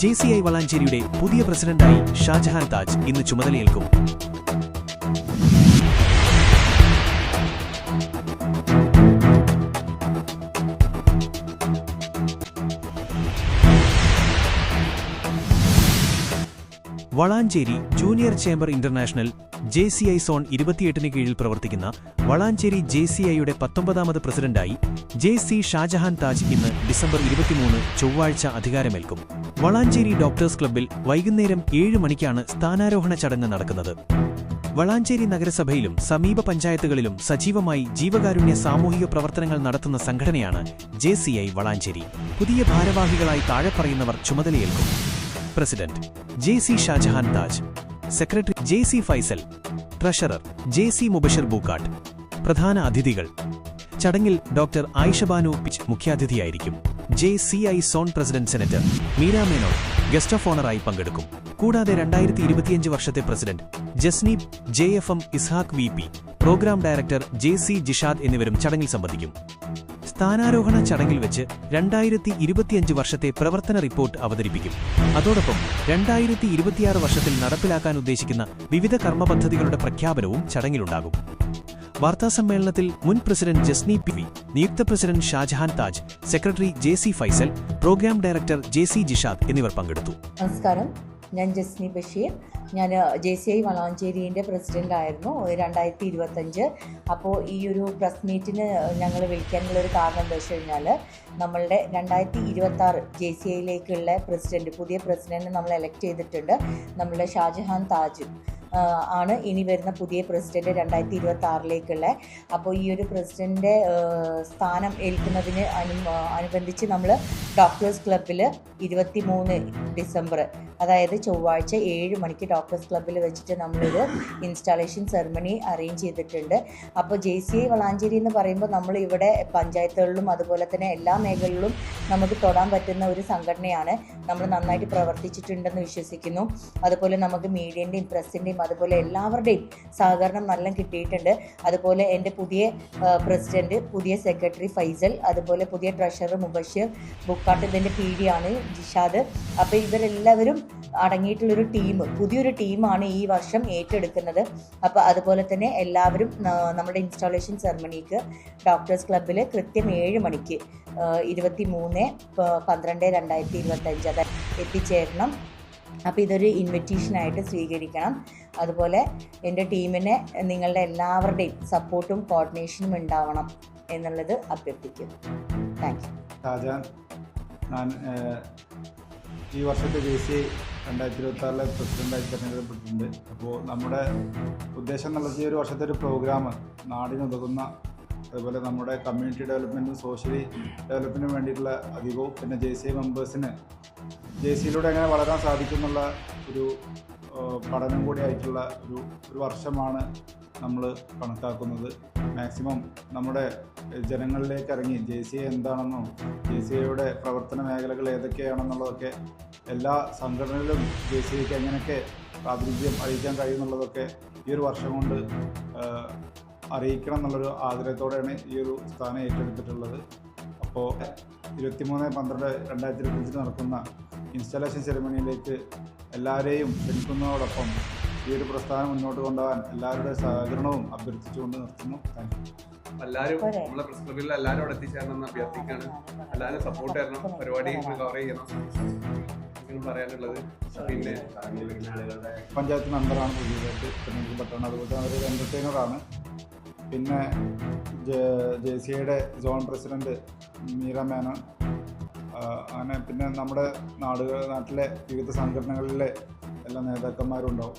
J C I വളാഞ്ചേരിയുടെ പുതിയ പ്രസിഡന്റായി ഷാജഹാൻ താജ് ഇന്ന് ചുമതലയേൽക്കും. Valanchery junior chamber international J C I zone ഇരുപത്തിയെട്ടിന് കീഴിൽ പ്രവർത്തിക്കുന്ന വളാഞ്ചേരി ജെ സി ഐയുടെ പത്തൊമ്പതാമത് പ്രസിഡന്റായി ജെ സി ഷാജഹാൻ താജ് ഇന്ന് ഡിസംബർ ഇരുപത്തിമൂന്ന് ചൊവ്വാഴ്ച അധികാരമേൽക്കും. വളാഞ്ചേരി ഡോക്ടേഴ്സ് ക്ലബ്ബിൽ വൈകുന്നേരം ഏഴ് മണിക്കാണ് സ്ഥാനാരോഹണ ചടങ്ങ് നടക്കുന്നത്. വളാഞ്ചേരി നഗരസഭയിലും സമീപ പഞ്ചായത്തുകളിലും സജീവമായി ജീവകാരുണ്യ സാമൂഹിക പ്രവർത്തനങ്ങൾ നടത്തുന്ന സംഘടനയാണ് ജെ വളാഞ്ചേരി. പുതിയ ഭാരവാഹികളായി താഴെ പറയുന്നവർ ചുമതലയേൽക്കും. President J C Shajahan Taj secretary J C Faisal treasurer J C Mubashir Bookkat പ്രധാന അതിഥികൾ. ചടങ്ങിൽ ഡോക്ടർ ആയിഷബാനു പിച്ച് മുഖ്യാതിഥിയായിരിക്കും. J C I zone president senator Meera Menon guest of ഓണറായി പങ്കെടുക്കും. കൂടാതെ രണ്ടായിരത്തി ഇരുപത്തിയഞ്ച് വർഷത്തെ president Jasneeb J F M Ishaq V P program director J C Jishad എന്നിവരും ചടങ്ങിൽ സംബന്ധിക്കും. സ്ഥാനാരോഹണ ചടങ്ങിൽ വെച്ച് രണ്ടായിരത്തി ഇരുപത്തിയഞ്ച് വർഷത്തെ പ്രവർത്തന റിപ്പോർട്ട് അവതരിപ്പിക്കും. അതോടൊപ്പം രണ്ടായിരത്തി ഇരുപത്തിയാറ് വർഷത്തിൽ നടപ്പിലാക്കാൻ ഉദ്ദേശിക്കുന്ന വിവിധ കർമ്മപദ്ധതികളുടെ പ്രഖ്യാപനവും ചടങ്ങിലുണ്ടാകും. വാർത്താസമ്മേളനത്തിൽ മുൻ പ്രസിഡന്റ് ജസ്നി പി വി നിയുക്ത president Shajahan Taj secretary J C Faisal program director J C Jishad എന്നിവർ പങ്കെടുത്തു. നമസ്കാരം. ഞാൻ ജസ്നി ബഷീർ. ഞാൻ ജെ സി ഐ വളാഞ്ചേരിന്റെ പ്രസിഡന്റ് ആയിരുന്നു രണ്ടായിരത്തി ഇരുപത്തഞ്ച് അപ്പോൾ ഈ ഒരു പ്രസ് മീറ്റിന് ഞങ്ങൾ വിളിക്കാനുള്ളൊരു കാരണം എന്താ വെച്ച് കഴിഞ്ഞാൽ നമ്മളുടെ രണ്ടായിരത്തി ഇരുപത്തി ആറ് ജെ സി ഐയിലേക്കുള്ള പ്രസിഡന്റ് പുതിയ പ്രസിഡന്റ് നമ്മൾ എലക്ട് ചെയ്തിട്ടുണ്ട് നമ്മളുടെ ഷാജഹാൻ താജ് ആണ് ഇനി വരുന്ന പുതിയ പ്രസിഡന്റ് രണ്ടായിരത്തി ഇരുപത്തി ആറിലേക്കുള്ള അപ്പോൾ ഈ ഒരു പ്രസിഡന്റ് സ്ഥാനം ഏൽക്കുന്നതിന് അനു അനുബന്ധിച്ച് നമ്മൾ ഡോക്ടേഴ്സ് ക്ലബ്ബിൽ ഇരുപത്തി മൂന്ന് ഡിസംബർ അതായത് ചൊവ്വാഴ്ച ഏഴ് മണിക്ക് ഡോക്ടേഴ്സ് ക്ലബ്ബിൽ വെച്ചിട്ട് നമ്മളൊരു ഇൻസ്റ്റാളേഷൻ സെറമണി അറേഞ്ച് ചെയ്തിട്ടുണ്ട്. അപ്പോൾ ജെ സി ഐ വളാഞ്ചേരി എന്ന് പറയുമ്പോൾ നമ്മൾ ഇവിടെ പഞ്ചായത്തുകളിലും അതുപോലെ തന്നെ എല്ലാ മേഖലകളിലും നമുക്ക് തൊടാൻ പറ്റുന്ന ഒരു സംഘടനയാണ്. നമ്മൾ നന്നായിട്ട് പ്രവർത്തിച്ചിട്ടുണ്ടെന്ന് വിശ്വസിക്കുന്നു. അതുപോലെ നമുക്ക് മീഡിയന്റെയും പ്രസിന്റെയും അതുപോലെ എല്ലാവരുടെയും സഹകരണം നല്ല കിട്ടിയിട്ടുണ്ട്. അതുപോലെ എന്റെ പുതിയ പ്രസിഡന്റ് പുതിയ സെക്രട്ടറി ഫൈസൽ അതുപോലെ പുതിയ ട്രഷറർ മുബഷീർ ബുക്കാട്ട് ഇതിന്റെ പി ഡി ആണ്. ജിഷാദ്. അപ്പോൾ ഇവരെല്ലാവരും അടങ്ങിയിട്ടുള്ളൊരു ടീം പുതിയൊരു ടീമാണ് ഈ വർഷം ഏറ്റെടുക്കുന്നത്. അപ്പോൾ അതുപോലെ തന്നെ എല്ലാവരും നമ്മുടെ ഇൻസ്റ്റാളേഷൻ സെറമണിക്ക് ഡോക്ടേഴ്സ് ക്ലബ്ബിൽ കൃത്യം ഏഴ് മണിക്ക് ഇരുപത്തി മൂന്ന് പന്ത്രണ്ട് രണ്ടായിരത്തി ഇരുപത്തഞ്ച് അത് എത്തിച്ചേരണം. അപ്പോൾ ഇതൊരു ഇൻവിറ്റേഷനായിട്ട് സ്വീകരിക്കണം. അതുപോലെ എന്റെ ടീമിനെ നിങ്ങളുടെ എല്ലാവരുടെയും സപ്പോർട്ടും കോർഡിനേഷനും ഉണ്ടാവണം എന്നുള്ളത് അഭ്യർത്ഥിക്കുന്നു. താങ്ക് യു ഞാൻ ഈ വർഷത്തെ ജെ സി രണ്ടായിരത്തി ഇരുപത്തി ആറിലെ പ്രസിഡന്റായി തിരഞ്ഞെടുക്കപ്പെട്ടിട്ടുണ്ട്. അപ്പോൾ നമ്മുടെ ഉദ്ദേശം എന്നുള്ളത് ഈ ഒരു വർഷത്തെ ഒരു പ്രോഗ്രാം നാടിനുതകുന്ന അതുപോലെ നമ്മുടെ കമ്മ്യൂണിറ്റി ഡെവലപ്മെന്റും സോഷ്യലി ഡെവലപ്മെന്റിനും വേണ്ടിയിട്ടുള്ള അധികവും പിന്നെ ജെ സി മെമ്പേഴ്സിന് ജെ സിയിലൂടെ എങ്ങനെ വളരാൻ സാധിക്കുമെന്നുള്ള ഒരു പഠനം കൂടി ആയിട്ടുള്ള ഒരു ഒരു വർഷമാണ് നമ്മൾ കണക്കാക്കുന്നത്. മാക്സിമം നമ്മുടെ ജനങ്ങളിലേക്ക് ഇറങ്ങി ജെ സി ഐ എന്താണെന്നും ജെ സി ഐയുടെ പ്രവർത്തന മേഖലകൾ ഏതൊക്കെയാണെന്നുള്ളതൊക്കെ എല്ലാ സംഘടനകളിലും ജെ സി ഐക്ക് എങ്ങനെയൊക്കെ പ്രാതിനിധ്യം അറിയിക്കാൻ കഴിയുമെന്നുള്ളതൊക്കെ ഈ ഒരു വർഷം കൊണ്ട് അറിയിക്കണം എന്നുള്ളൊരു ആഗ്രഹത്തോടെയാണ് ഈ ഒരു സ്ഥാനം ഏറ്റെടുത്തിട്ടുള്ളത്. അപ്പോൾ ഇരുപത്തിമൂന്ന് പന്ത്രണ്ട് രണ്ടായിരത്തി ഇരുപത്തഞ്ചിന് നടക്കുന്ന ഇൻസ്റ്റലേഷൻ സെറിമണിയിലേക്ക് എല്ലാവരെയും ക്ഷണിക്കുന്നതോടൊപ്പം ഈ ഒരു പ്രസ്ഥാനം മുന്നോട്ട് കൊണ്ടുപോകാൻ എല്ലാവരുടെ സഹകരണവും അഭ്യർത്ഥിച്ചുകൊണ്ട് നിർത്തുന്നു. താങ്ക് യു എല്ലാവരും? നമ്മളെ പ്രസ് ക്ലബിൽ എല്ലാവരും അവിടെ എത്തിച്ചേരണം എന്ന് അഭ്യർത്ഥിക്കാണ് എല്ലാവരും സപ്പോർട്ട് തരണം. പരിപാടി കവർ ചെയ്യണം. പറയാനുള്ളത്. പിന്നെ പഞ്ചായത്ത് മെമ്പറാണ് പുതിയതായിട്ട് പട്ടണം അതുപോലെ തന്നെ അവർ എന്റർടൈനറാണ് പിന്നെ ജെ സി ഐയുടെ സോൺ പ്രസിഡന്റ് മീര മേനോൻ. അങ്ങനെ പിന്നെ നമ്മുടെ നാടുകൾ നാട്ടിലെ വിവിധ സംഘടനകളിലെ എല്ലാ നേതാക്കന്മാരും ഉണ്ടാവും.